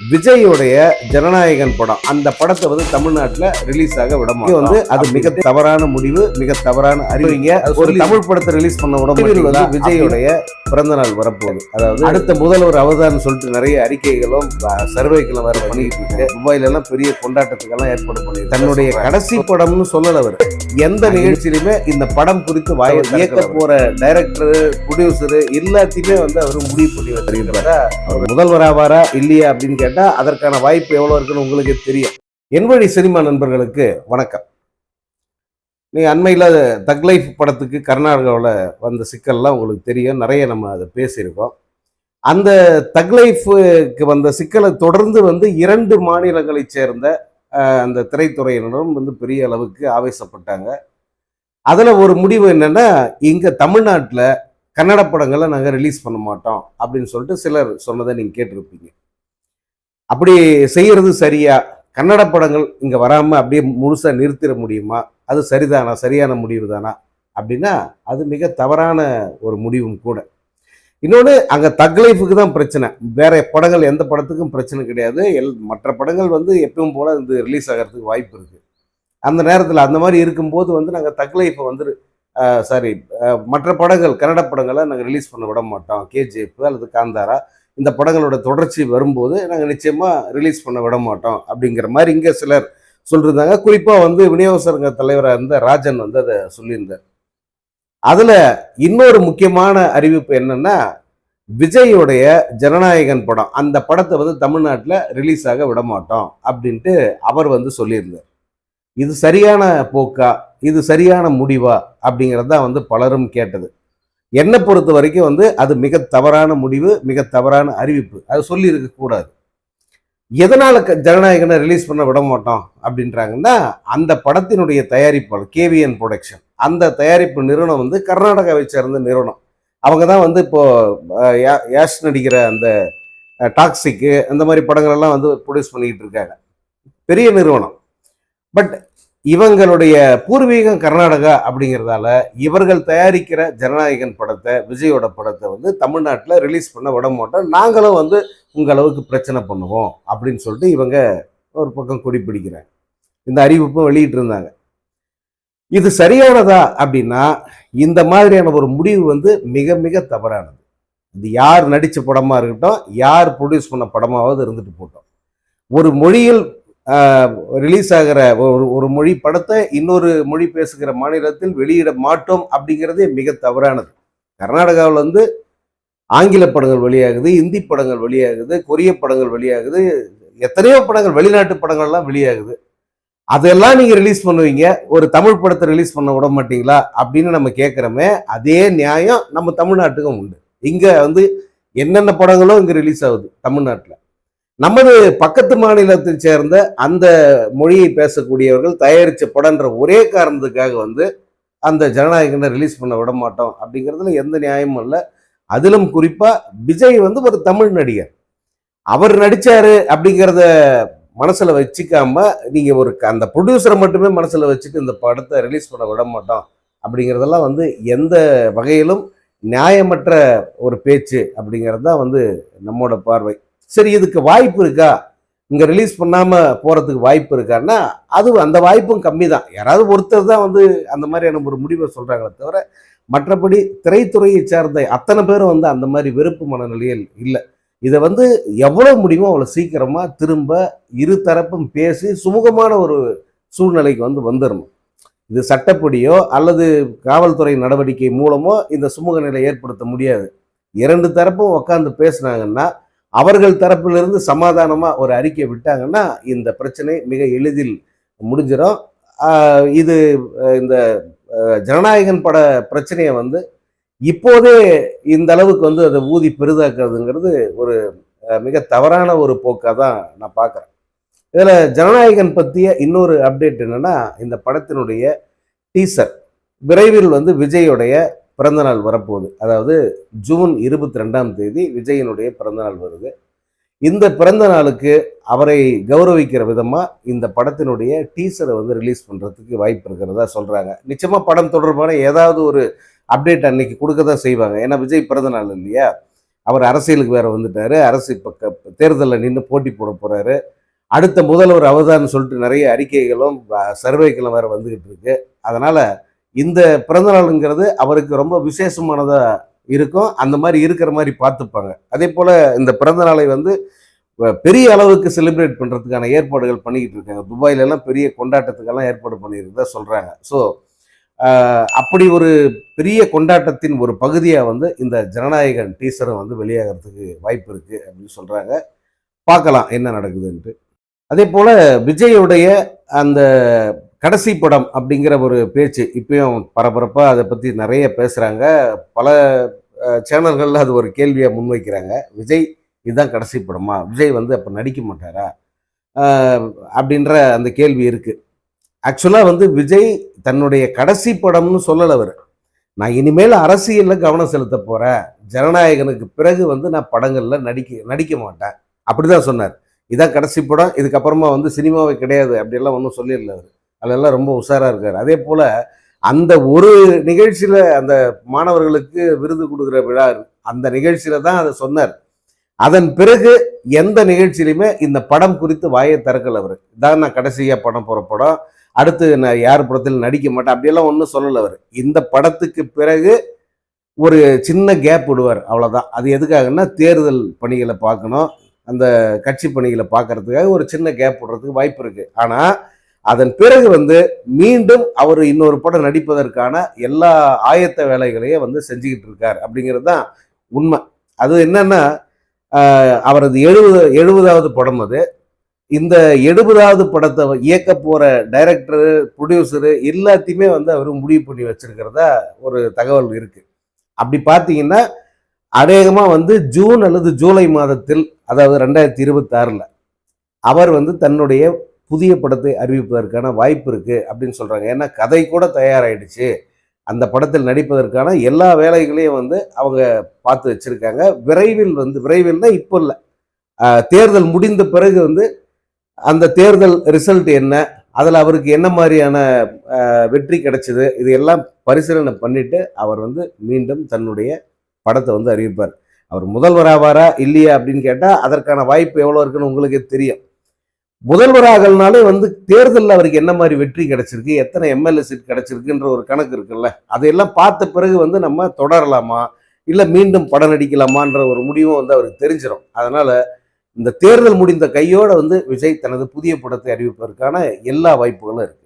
விஜயோடைய ஜனநாயகன் படம். அந்த படத்தை வந்து தமிழ்நாட்டுல ரிலீஸ் ஆக விட. வந்து அது மிக தவறான முடிவு மிக தவறான அறிவிங்க ஒரு தமிழ் படத்தை ரிலீஸ் பண்ண விட வந்து விஜயோடைய பிறந்த நாள் வரப்போகுது. அதாவது அடுத்த முதல்வர் அவதாரம் சொல்லிட்டு நிறைய அறிக்கைகளும் சர்வேக்களும் வேற பண்ணிட்டு இருக்கு. துபாயில எல்லாம் பெரிய கொண்டாட்டத்துக்கெல்லாம் ஏற்பாடு பண்ணி தன்னுடைய கடைசி படம்னு சொல்லல அவர். எந்த நிகழ்ச்சியிலுமே இந்த படம் குறித்து வாய இயக்க போற டைரக்டர் ப்ரொடியூசர் எல்லாத்தையுமே வந்து அவர் முடிவு பண்ணி வச்சிருக்கிறாரா? அவர் முதல்வர் ஆவாரா இல்லையா அப்படின்னு கேட்டால் அதற்கான வாய்ப்பு எவ்வளோ இருக்குன்னு உங்களுக்கு தெரியும். என் வழி சினிமா நண்பர்களுக்கு வணக்கம். நீங்கள் அண்மையில் தக் லைஃப் படத்துக்கு கர்நாடகாவில் வந்த சிக்கல்லாம் உங்களுக்கு தெரியும். நிறைய நம்ம அதை பேசியிருக்கோம். அந்த தக் லைஃபுக்கு வந்த சிக்கலை தொடர்ந்து வந்து இரண்டு மாநிலங்களைச் சேர்ந்த அந்த திரைத்துறையினரும் வந்து பெரிய அளவுக்கு ஆவேசப்பட்டாங்க. அதில் ஒரு முடிவு என்னென்னா இங்கே தமிழ்நாட்டில் கன்னட படங்களை நாங்கள் ரிலீஸ் பண்ண மாட்டோம் அப்படின்னு சொல்லிட்டு சிலர் சொன்னதை நீங்கள் கேட்டிருப்பீங்க. அப்படி செய்கிறது சரியா? கன்னட படங்கள் இங்கே வராமல் அப்படியே முழுசாக நிறுத்திட முடியுமா? அது சரிதானா? சரியான முடிவு தானா? அப்படின்னா அது மிக தவறான ஒரு முடிவும் கூட. இன்னொன்று அங்கே தக் லைஃபுக்கு தான் பிரச்சனை. வேற படங்கள் எந்த படத்துக்கும் பிரச்சனை கிடையாது. எல் மற்ற படங்கள் வந்து எப்பவும் போல் இந்த ரிலீஸ் ஆகிறதுக்கு வாய்ப்பு இருக்குது அந்த நேரத்தில் அந்த மாதிரி இருக்கும்போது வந்து நாங்கள் தக் லைஃப்பை வந்து சாரி மற்ற படங்கள் கன்னட படங்களை நாங்கள் ரிலீஸ் பண்ண விட மாட்டோம். கேஜிஎஃப் அல்லது காந்தாரா இந்த படங்களோட தொடர்ச்சி வரும்போது நாங்கள் நிச்சயமாக ரிலீஸ் பண்ண விட மாட்டோம் அப்படிங்கிற மாதிரி இங்கே சிலர் சொல்லியிருந்தாங்க குறிப்பாக வந்து விநியோக சங்க தலைவராக இருந்த ராஜன் வந்து அதை சொல்லியிருந்தார். அதில் இன்னொரு முக்கியமான அறிவிப்பு என்னென்னா விஜயோடைய ஜனநாயகன் படம் அந்த படத்தை வந்து தமிழ்நாட்டில் ரிலீஸ் ஆக விட மாட்டோம் அப்படின்ட்டு அவர் வந்து சொல்லியிருந்தார். இது சரியான போக்கா? இது சரியான முடிவா? அப்படிங்கிறது தான் வந்து பலரும் கேட்டது. என்னை பொறுத்த வரைக்கும் வந்து அது மிக தவறான முடிவு மிக தவறான அறிவிப்பு. அது சொல்லி இருக்கக்கூடாது எதனால் க- ஜனநாயகனை ரிலீஸ் பண்ண விட மாட்டோம் அப்படின்றாங்கன்னா அந்த படத்தினுடைய தயாரிப்பாளர் கேவிஎன் ப்ரொடக்ஷன் அந்த தயாரிப்பு நிறுவனம் வந்து கர்நாடகாவை சேர்ந்த நிறுவனம். அவங்க தான் வந்து இப்போது யாஷ் நடிக்கிற அந்த டாக்ஸிக்கு அந்த மாதிரி படங்கள் எல்லாம் வந்து ப்ரொடியூஸ் பண்ணிக்கிட்டு இருக்காங்க. பெரிய நிறுவனம். பட் இவங்களுடைய பூர்வீகம் கர்நாடகா அப்படிங்கிறதால இவர்கள் தயாரிக்கிற ஜனநாயகன் படத்தை விஜயோட படத்தை வந்து தமிழ்நாட்டில் ரிலீஸ் பண்ண விட மாட்டோம். நாங்களும் வந்து உங்கள் அளவுக்கு பிரச்சனை பண்ணுவோம் அப்படின்னு சொல்லிட்டு இவங்க ஒரு பக்கம் கொடி பிடிக்கிறாங்க. இந்த அறிவிப்பும் வெளியிட்டு இருந்தாங்க. இது சரியானதா அப்படின்னா இந்த மாதிரியான ஒரு முடிவு வந்து மிக மிக தவறானது. இது யார் நடித்த படமாக இருக்கட்டும் யார் ப்ரொடியூஸ் பண்ண படமாவது இருந்துட்டு போட்டோம். ஒரு மொழியில் ரிலீஸ் ஆகிற ஒரு ஒரு மொழி படத்தை இன்னொரு மொழி பேசுகிற மாநிலத்தில் வெளியிட மாட்டோம் அப்படிங்கிறதே மிக தவறானது. கர்நாடகாவில் வந்து ஆங்கில படங்கள் வெளியாகுது இந்தி படங்கள் வெளியாகுது கொரிய படங்கள் வெளியாகுது எத்தனையோ படங்கள் வெளிநாட்டு படங்கள்லாம் வெளியாகுது. அதெல்லாம் நீங்கள் ரிலீஸ் பண்ணுவீங்க ஒரு தமிழ் படத்தை ரிலீஸ் பண்ண விட மாட்டீங்களா அப்படின்னு நம்ம கேட்குறோமே அதே நியாயம் நம்ம தமிழ்நாட்டுக்கும் உண்டு. இங்கே வந்து என்னென்ன படங்களும் இங்கே ரிலீஸ் ஆகுது தமிழ்நாட்டில். நமது பக்கத்து மாநிலத்தை சேர்ந்த அந்த மொழியை பேசக்கூடியவர்கள் தயாரித்த படம்ன்ற ஒரே காரணத்துக்காக வந்து அந்த ஜனநாயகனை ரிலீஸ் பண்ண விட மாட்டோம் அப்படிங்கிறதுல எந்த நியாயமும் இல்லை. அதிலும் குறிப்பாக விஜய் வந்து ஒரு தமிழ் நடிகர். அவர் நடித்தார் அப்படிங்கிறத மனசில் வச்சுக்காம நீங்கள் ஒரு க- அந்த ப்ரொடியூசரை மட்டுமே மனசில் வச்சுட்டு இந்த படத்தை ரிலீஸ் பண்ண விட மாட்டோம் அப்படிங்கிறதெல்லாம் வந்து எந்த வகையிலும் நியாயமற்ற ஒரு பேச்சு அப்படிங்கிறது தான் வந்து நம்மோட பார்வை. சரி இதுக்கு வாய்ப்பு இருக்கா? இங்கே ரிலீஸ் பண்ணாமல் போகிறதுக்கு வாய்ப்பு இருக்கான்னா அது அந்த வாய்ப்பும் கம்மி தான் யாராவது ஒருத்தர் தான் வந்து அந்த மாதிரியான ஒரு முடிவை சொல்கிறாங்களே தவிர மற்றபடி திரைத்துறையை சேர்ந்த அத்தனை பேரும் வந்து அந்த மாதிரி வெறுப்பு மனநிலையில் இல்லை. இதை வந்து எவ்வளோ முடியுமோ அவ்வளோ சீக்கிரமாக திரும்ப இரு தரப்பும் பேசி சுமூகமான ஒரு சூழ்நிலைக்கு வந்து வந்துடணும் இது சட்டப்படியோ அல்லது காவல்துறை நடவடிக்கை மூலமோ இந்த சுமூக நிலை ஏற்படுத்த முடியாது. இரண்டு தரப்பும் உட்காந்து பேசுனாங்கன்னா அவர்கள் தரப்பிலிருந்து சமாதானமாக ஒரு அறிக்கை விட்டாங்கன்னா இந்த பிரச்சனை மிக எளிதில் முடிஞ்சிடும் இது இந்த ஜனநாயகன் பட பிரச்சனையை வந்து இப்போதே இந்த அளவுக்கு வந்து அதை ஊதி பெரிதாக்குறதுங்கிறது ஒரு மிக தவறான ஒரு போக்காக தான் நான் பார்க்குறேன் இதில் ஜனநாயகன் பற்றிய இன்னொரு அப்டேட் என்னன்னா இந்த படத்தினுடைய டீசர். விரைவில் வந்து விஜயுடைய பிறந்தநாள் வரப்போகுது. அதாவது ஜூன் இருபத்தி ரெண்டாம் தேதி விஜயனுடைய பிறந்தநாள் வருது. இந்த பிறந்த நாளுக்கு அவரை கௌரவிக்கிற விதமாக இந்த படத்தினுடைய டீசரை வந்து ரிலீஸ் பண்ணுறதுக்கு வாய்ப்பு இருக்கிறதா சொல்கிறாங்க நிச்சயமாக படம் தொடர்பான ஏதாவது ஒரு அப்டேட் அன்னைக்கு கொடுக்க தான் செய்வாங்க. ஏன்னா விஜய் பிறந்த நாள் இல்லையா? அவர் அரசியலுக்கு வேறு வந்துட்டாரு. அரசு இப்போ தேர்தலில் நின்று போட்டி போட போகிறாரு அடுத்த முதல்வர் அவதான்னு சொல்லிட்டு நிறைய அறிக்கைகளும் அஹ், சர்வேக்களும் வந்துக்கிட்டு வந்துகிட்டு இருக்கு. அதனால் இந்த பிறந்தநாளுங்கிறது அவருக்கு ரொம்ப விசேஷமானதாக இருக்கும். அந்த மாதிரி இருக்கிற மாதிரி பார்த்துப்பாங்க. அதே போல் இந்த பிறந்தநாளை வந்து பெரிய அளவுக்கு செலிப்ரேட் பண்ணுறதுக்கான ஏற்பாடுகள் பண்ணிக்கிட்டு இருக்காங்க. துபாயிலெல்லாம் பெரிய கொண்டாட்டத்துக்கெல்லாம் ஏற்பாடு பண்ணியிருக்கதா சொல்கிறாங்க ஸோ அப்படி ஒரு பெரிய கொண்டாட்டத்தின் ஒரு பகுதியாக வந்து இந்த ஜனநாயகன் டீசரும் வந்து வெளியாகிறதுக்கு வாய்ப்பு இருக்குது அப்படின்னு சொல்கிறாங்க பார்க்கலாம் என்ன நடக்குதுன்ட்டு. அதே போல் விஜயுடைய அந்த கடைசி படம் அப்படிங்கிற ஒரு பேச்சு இப்பயும் பரபரப்பாக அதை பற்றி நிறைய பேசுகிறாங்க பல சேனல்களில் அது ஒரு கேள்வியாக முன்வைக்கிறாங்க. விஜய் இதுதான் கடைசி படமா? விஜய் வந்து அப்போ நடிக்க மாட்டாரா? அப்படின்ற அந்த கேள்வி இருக்குது ஆக்சுவலாக வந்து விஜய் தன்னுடைய கடைசி படம்னு சொல்லலை அவர். நான் இனிமேல் அரசியலில் கவனம் செலுத்த போகிறேன் ஜனநாயகனுக்கு பிறகு வந்து நான் படங்களில் நடிக்க நடிக்க மாட்டேன். அப்படி தான் சொன்னார். இதான் கடைசி படம். இதுக்கப்புறமா வந்து சினிமாவே கிடையாது. அப்படியெல்லாம் ஒன்றும் சொல்லிடல அவர். அதெல்லாம் ரொம்ப உஷாராக இருக்கார். அதே போல் அந்த ஒரு நிகழ்ச்சியில் அந்த மாணவர்களுக்கு விருது கொடுக்குற விழா அந்த நிகழ்ச்சியில் தான் அதை சொன்னார். அதன் பிறகு எந்த நிகழ்ச்சியிலுமே இந்த படம் குறித்து வாயை திறக்கல அவர். இதான் நான் கடைசியாக படம் போகிற படம். அடுத்து நான் யார் படத்தில் நடிக்க மாட்டேன் அப்படியெல்லாம் ஒன்றும் சொல்லலை அவர். இந்த படத்துக்கு பிறகு ஒரு சின்ன கேப் விடுவார். அவ்வளோதான் அது எதுக்காகன்னா தேர்தல் பணிகளை பார்க்கணும். அந்த கட்சி பணிகளை பார்க்கறதுக்காக ஒரு சின்ன கேப் விடுறதுக்கு வாய்ப்பு இருக்குது ஆனால் அதன் பிறகு வந்து மீண்டும் அவர் இன்னொரு படம் நடிப்பதற்கான எல்லா ஆயத்த வேலைகளையும் வந்து செஞ்சுக்கிட்டு இருக்கார். அப்படிங்கிறது தான் உண்மை. அது என்னன்னா அவரது எழுபது எழுபதாவது படம் அது. இந்த எழுபதாவது படத்தை இயக்க போகிற டைரக்டரு ப்ரொடியூசரு எல்லாத்தையுமே வந்து அவர் முடிவு பண்ணி வச்சிருக்கிறதா ஒரு தகவல் இருக்குது அப்படி பார்த்தீங்கன்னா அநேகமாக வந்து ஜூன் அல்லது ஜூலை மாதத்தில் அதாவது ரெண்டாயிரத்தி இருபத்தாறில் அவர் வந்து தன்னுடைய புதிய படத்தை அறிவிப்பதற்கான வாய்ப்பு இருக்குது அப்படின்னு சொல்கிறாங்க ஏன்னா கதை கூட தயாராகிடுச்சு அந்த படத்தில் நடிப்பதற்கான எல்லா வேலைகளையும் வந்து அவங்க பார்த்து வச்சுருக்காங்க. விரைவில் வந்து விரைவில்னா இப்போ இல்லை. தேர்தல் முடிந்த பிறகு வந்து அந்த தேர்தல் ரிசல்ட் என்ன அதில் அவருக்கு என்ன மாதிரியான வெற்றி கிடைச்சிது இது எல்லாம் பரிசீலனை பண்ணிட்டு அவர் வந்து மீண்டும் தன்னுடைய படத்தை வந்து அறிவிப்பார். அவர் முதல்வர் ஆவாரா இல்லையா அப்படின்னு கேட்டால் அதற்கான வாய்ப்பு எவ்வளோ இருக்குன்னு உங்களுக்கே தெரியும். முதல்வராகனாலே வந்து தேர்தலில் அவருக்கு என்ன மாதிரி வெற்றி கிடைச்சிருக்கு எத்தனை எம்எல்ஏ சீட் கிடைச்சிருக்குன்ற ஒரு கணக்கு இருக்குல்ல அதையெல்லாம் பார்த்த பிறகு வந்து நம்ம தொடரலாமா இல்லை மீண்டும் படம் நடிக்கலாமான்ற ஒரு முடிவும் வந்து அவருக்கு தெரிஞ்சிடும் அதனால் இந்த தேர்தல் முடிந்த கையோடு வந்து விஜய் தனது புதிய படத்தை அறிவிப்பதற்கான எல்லா வாய்ப்புகளும் இருக்குது